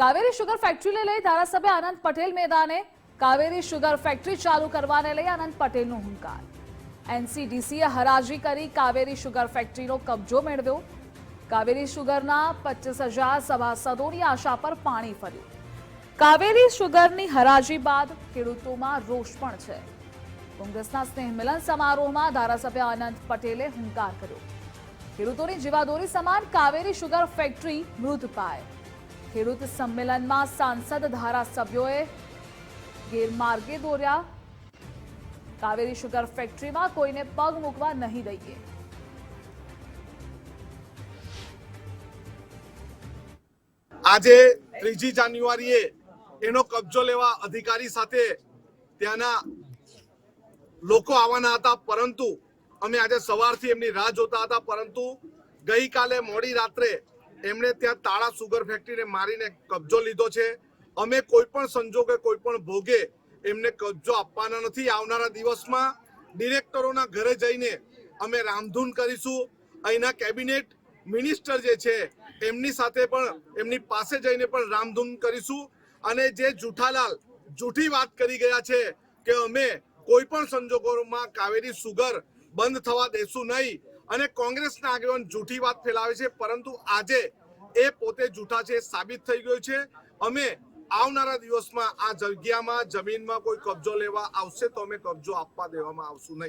Kaveri sugar ફેક્ટરીને લઈ ધારાસભ્ય આનંદ પટેલ મેદાને કાવેરી શુગર ફેક્ટરી ચાલુ કરવાને લઈ આનંદ પટેલનો હુંકાર. એનસીડીસીએ હરાજી કરી કાવેરી શુગર ફેક્ટરીનો કબજો મેળવ્યો. કાવેરી શુગરના પચીસ હજાર સભાસદોની આશા પર પાણી ફર્યું. કાવેરી શુગરની હરાજી બાદ ખેડૂતોમાં રોષ પણ છે. કોંગ્રેસના સ્નેહ મિલન સમારોહમાં ધારાસભ્ય આનંદ પટેલે હુંકાર કર્યો. ખેડૂતોની જીવાદોરી સમાન કાવેરી શુગર ફેક્ટરી મૃત પાય. ખેડૂત સંમેલનમાં સાંસદ ધારાસભ્યોએ ગેરમાર્ગે દોર્યા. કાવેરી શુગર ફેક્ટરીમાં કોઈને પગ મૂકવા નહીં દઈએ. આજે ત્રીજી જાન્યુઆરીએ એનો કબજો લેવા અધિકારી સાથે ત્યાંના લોકો આવવાના હતા, પરંતુ અમે આજે સવારથી એમની રાહ જોતા હતા, પરંતુ ગઈકાલે મોડી રાત્રે એમણે ત્યાં તાળા સુગર ફેક્ટરીને મારીને કબજો લીધો છે. અમે કોઈ પણ સંજોગે, કોઈ પણ ભોગે એમને કબજો આપવાના નથી. આવનારા દિવસમાં ડિરેક્ટરોના ઘરે જઈને અમે રામધૂન કરીશું. અહીંના કેબિનેટ મિનિસ્ટર જે છે, એમની સાથે પણ, એમની પાસે જઈને પણ રામધૂન કરીશું. અને જે જુઠાલાલ જૂઠી વાત કરી ગયા છે કે અમે કોઈ પણ સંજોગોમાં કાવેરી સુગર બંધ થવા દેશું નહીં. અને કોંગ્રેસના આગેવાન જૂઠી વાત ફેલાવે છે, પરંતુ આજે એ પોતે જૂઠા છે સાબિત થઈ ગયું છે. અમે આવનારા દિવસમાં આ જગ્યામાં, જમીનમાં કોઈ કબજો લેવા આવશે તો અમે કબજો આપવા દેવામાં આવશું નહીં.